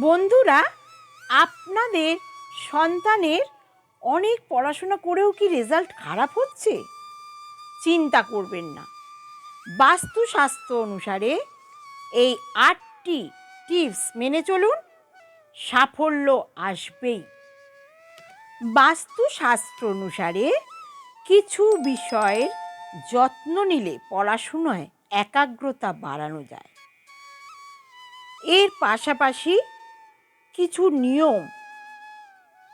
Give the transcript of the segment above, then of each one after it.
বন্ধুরা, আপনাদের সন্তানের অনেক পড়াশোনা করেও কি রেজাল্ট খারাপ হচ্ছে? চিন্তা করবেন না। বাস্তুশাস্ত্র অনুসারে এই আটটি টিপস মেনে চলুন, সাফল্য আসবেই। বাস্তুশাস্ত্র অনুসারে কিছু বিষয়ের যত্ন নিলে পড়াশুনোয় একাগ্রতা বাড়ানো যায়। এর পাশাপাশি কিছু নিয়ম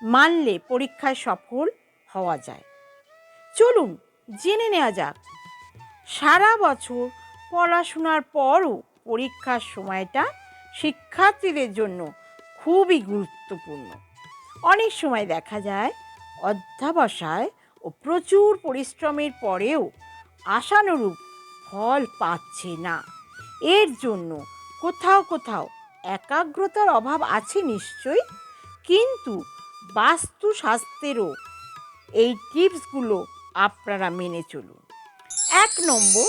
মানলে পরীক্ষায় সফল হওয়া যায়। চলুন জেনে নেওয়া যাক। সারা বছর পড়াশোনার পরও পরীক্ষার সময়টা শিক্ষার্থীদের জন্য খুবই গুরুত্বপূর্ণ। অনেক সময় দেখা যায় অধ্যাবসায় ও প্রচুর পরিশ্রমের পরেও আশানুরূপ ফল পাচ্ছে না। এর জন্য কোথাও কোথাও একাগ্রতার অভাব আছে নিশ্চয়ই, কিন্তু বাস্তুশাস্ত্রেরও এই টিপসগুলো আপনারা মেনে চলুন। এক নম্বর,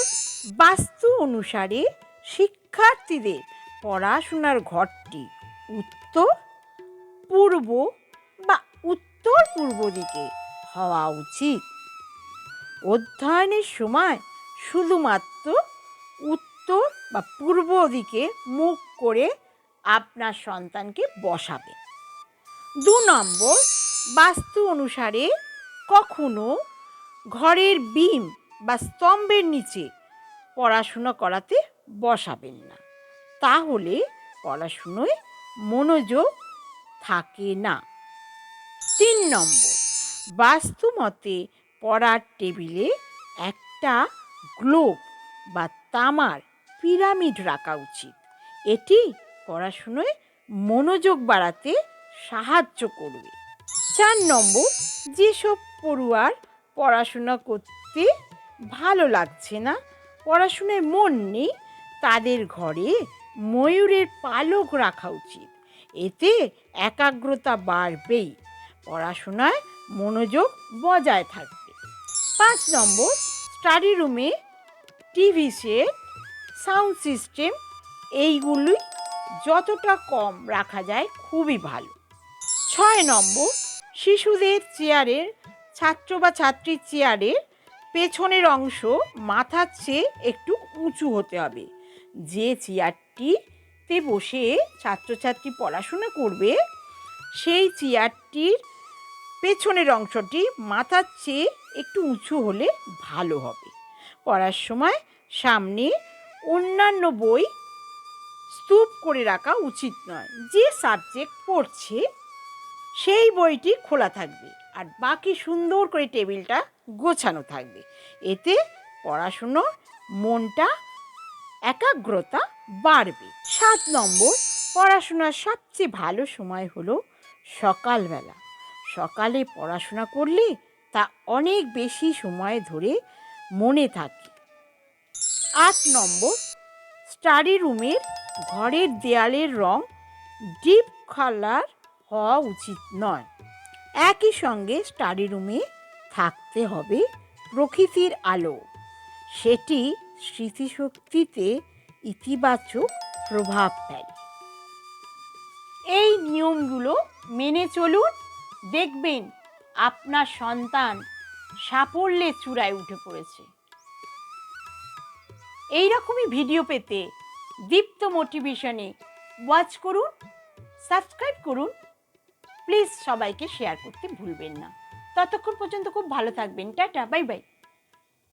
বাস্তু অনুসারে শিক্ষার্থীদের পড়াশোনার ঘরটি উত্তর, পূর্ব বা উত্তর পূর্ব দিকে হওয়া উচিত। অধ্যয়নের সময় শুধুমাত্র উত্তর বা পূর্ব দিকে মুখ করে আপনার সন্তানকে বসাবে। দু নম্বর, বাস্তু অনুসারে কখনো ঘরের বিম বা স্তম্ভের নিচে পড়াশুনো করাতে বসাবেন না। তাহলে পড়াশুনোয় মনোযোগ থাকে না। তিন নম্বর, বাস্তু মতে পড়ার টেবিলে একটা গ্লোব বা তামার পিরামিড রাখা উচিত। এটি পড়াশুনোয় মনোযোগ বাড়াতে সাহায্য করবে। চার নম্বর, যেসব পড়ুয়ার পড়াশোনা করতে ভালো লাগছে না, পড়াশোনায় মন নেই, তাদের ঘরে ময়ূরের পালক রাখা উচিত। এতে একাগ্রতা বাড়বেই, পড়াশোনায় মনোযোগ বজায় থাকবে। পাঁচ নম্বর স্টাডি রুমে টিভি সেট সাউন্ড সিস্টেম এইগুলি যতটা কম রাখা যায় খুবই ভালো। ছয় নম্বর, শিশুদের চেয়ারের, ছাত্র বা ছাত্রীর চেয়ারের পেছনের অংশ মাথার চেয়ে একটু উঁচু হতে হবে। যে চেয়ারটিতে বসে ছাত্রছাত্রী পড়াশোনা করবে, সেই চেয়ারটির পেছনের অংশটি মাথার চেয়ে একটু উঁচু হলে ভালো হবে। পড়ার সময় সামনে অন্যান্য বই স্তূপ করে রাখা উচিত নয়। যে সাবজেক্ট পড়ছে, সেই বইটি খোলা থাকবে আর বাকি সুন্দর করে টেবিলটা গোছানো থাকবে। এতে পড়াশুনোর মনটা, একাগ্রতা বাড়বে। সাত নম্বর, পড়াশোনার সবচেয়ে ভালো সময় হলো সকালবেলা। সকালে পড়াশোনা করলে তা অনেক বেশি সময় ধরে মনে থাকে। আট নম্বর স্টাডি রুমের ঘরের দেয়ালের রং ডিপ কালার হওয়া উচিত নয়। একই সঙ্গে স্টাডি রুমে থাকতে হবে প্রকৃতির আলো। সেটি স্মৃতিশক্তিতে ইতিবাচক প্রভাব ফেলে। এই নিয়মগুলো মেনে চলুন। দেখবেন আপনার সন্তান সাফল্যের চূড়ায় উঠে পড়েছে। এই রকমই ভিডিও পেতে দীপ্ত মোটিভেশনে ওয়াচ করুন সাবস্ক্রাইব করুন। প্লিজ সবাইকে শেয়ার করতে ভুলবেন না। ততক্ষণ পর্যন্ত খুব ভালো থাকবেন। Tata bye bye